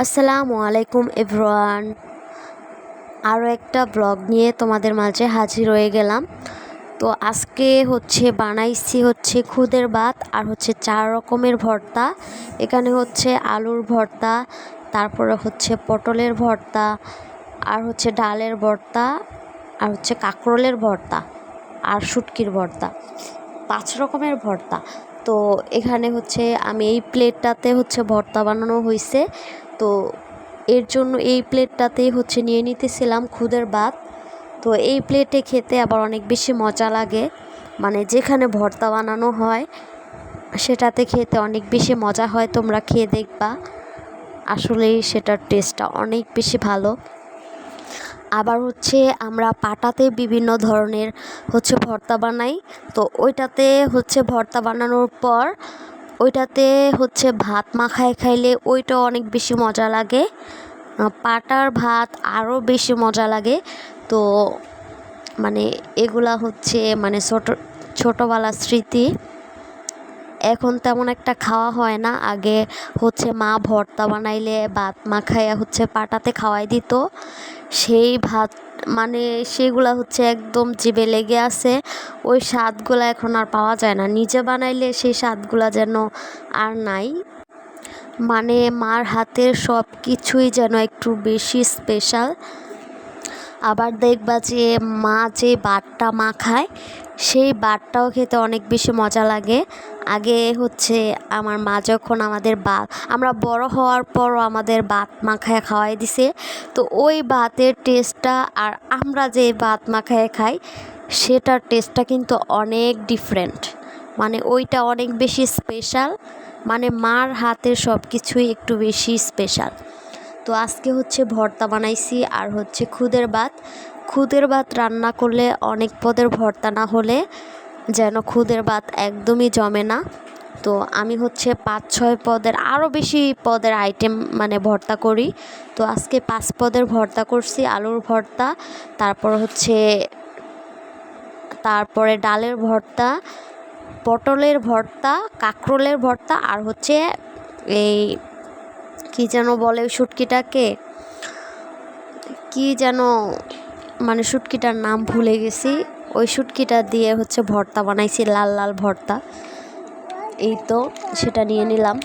আসসালামু আলাইকুম, এভরিওয়ান। আরও একটা ব্লগ নিয়ে তোমাদের মাঝে হাজির হয়ে গেলাম। তো আজকে হচ্ছে বানাইছি হচ্ছে খুদের ভাত আর হচ্ছে চার রকমের ভর্তা। এখানে হচ্ছে আলুর ভর্তা, তারপরে হচ্ছে পটলের ভর্তা আর হচ্ছে ডালের ভর্তা আর হচ্ছে কাঁকরোলের ভর্তা আর শুটকির ভর্তা। পাঁচ রকমের ভর্তা। তো এখানে হচ্ছে আমি এই প্লেটটাতে হচ্ছে ভর্তা বানানো হয়েছে তো এর জন্য এই প্লেটটাতেই হচ্ছে নিয়ে নিতেছিলাম খুদের ভাত। তো এই প্লেটে খেতে আবার অনেক বেশি মজা লাগে। মানে যেখানে ভর্তা বানানো হয়, সেটাতে খেতে অনেক বেশি মজা হয়, তোমরা খেয়ে দেখবা। আসলেই সেটার টেস্টটা অনেক বেশি ভালো। আবার হচ্ছে আমরা পাটাতে বিভিন্ন ধরনের হচ্ছে ভর্তা বানাই। তো ওইটাতে হচ্ছে ভর্তা বানানোর পর ওইটাতে হচ্ছে ভাত মাখায় খাইলে ওইটা অনেক বেশি মজা লাগে। পাটার ভাত আরও বেশি মজা লাগে। তো মানে এগুলা হচ্ছে মানে ছোটো ছোটোবেলার স্মৃতি। এখন তেমন একটা খাওয়া হয় না। আগে হচ্ছে মা ভর্তা বানাইলে ভাত মাখাইয়া হচ্ছে পাটাতে খাওয়াই দিত। সেই ভাত মানে সেগুলা হচ্ছে একদম জিভে লেগে আছে। ওই স্বাদগুলো এখন আর পাওয়া যায় না। নিজে বানাইলে সেই স্বাদগুলো যেন আর নাই। মানে মার হাতের সব কিছুই যেন একটু বেশি স্পেশাল আবার দেখবা যে মা যে বাটটা মাখায় সেই বাটটাও খেতে অনেক বেশি মজা লাগে। আগে হচ্ছে আমার মা যখন আমাদের ভাত আমরা বড় হওয়ার পরও আমাদের ভাত মাখায় খাওয়াই দিছে। তো ওই ভাতের টেস্টটা আর আমরা যে ভাত মাখায় খাই, সেটার টেস্টটা কিন্তু অনেক ডিফারেন্ট মানে ওইটা অনেক বেশি স্পেশাল মানে মার হাতের সব কিছুই একটু বেশি স্পেশাল তো আজকে হচ্ছে ভর্তা বানাইছি আর হচ্ছে খুদের ভাত। খুদের ভাত রান্না করলে অনেক পদের ভর্তা না হলে যেন খুদের ভাত একদমই জমে না। তো আমি হচ্ছে পাঁচ, ছয় পদের, আরও বেশি পদের আইটেম মানে ভর্তা করি। তো আজকে পাঁচ পদের ভর্তা করছি, আলুর ভর্তা, তারপর হচ্ছে তারপরে ডালের ভর্তা, পটলের ভর্তা, কাঁকরোলের ভর্তা আর হচ্ছে এই কী যেন বলে ওই শুটকিটাকে? কী যেন মানে শুটকিটার নাম ভুলে গেছি। ওই শুটকিটা দিয়ে হচ্ছে ভর্তা বানাইছি, লাল লাল ভর্তা। এই তো, সেটা নিয়ে নিলাম।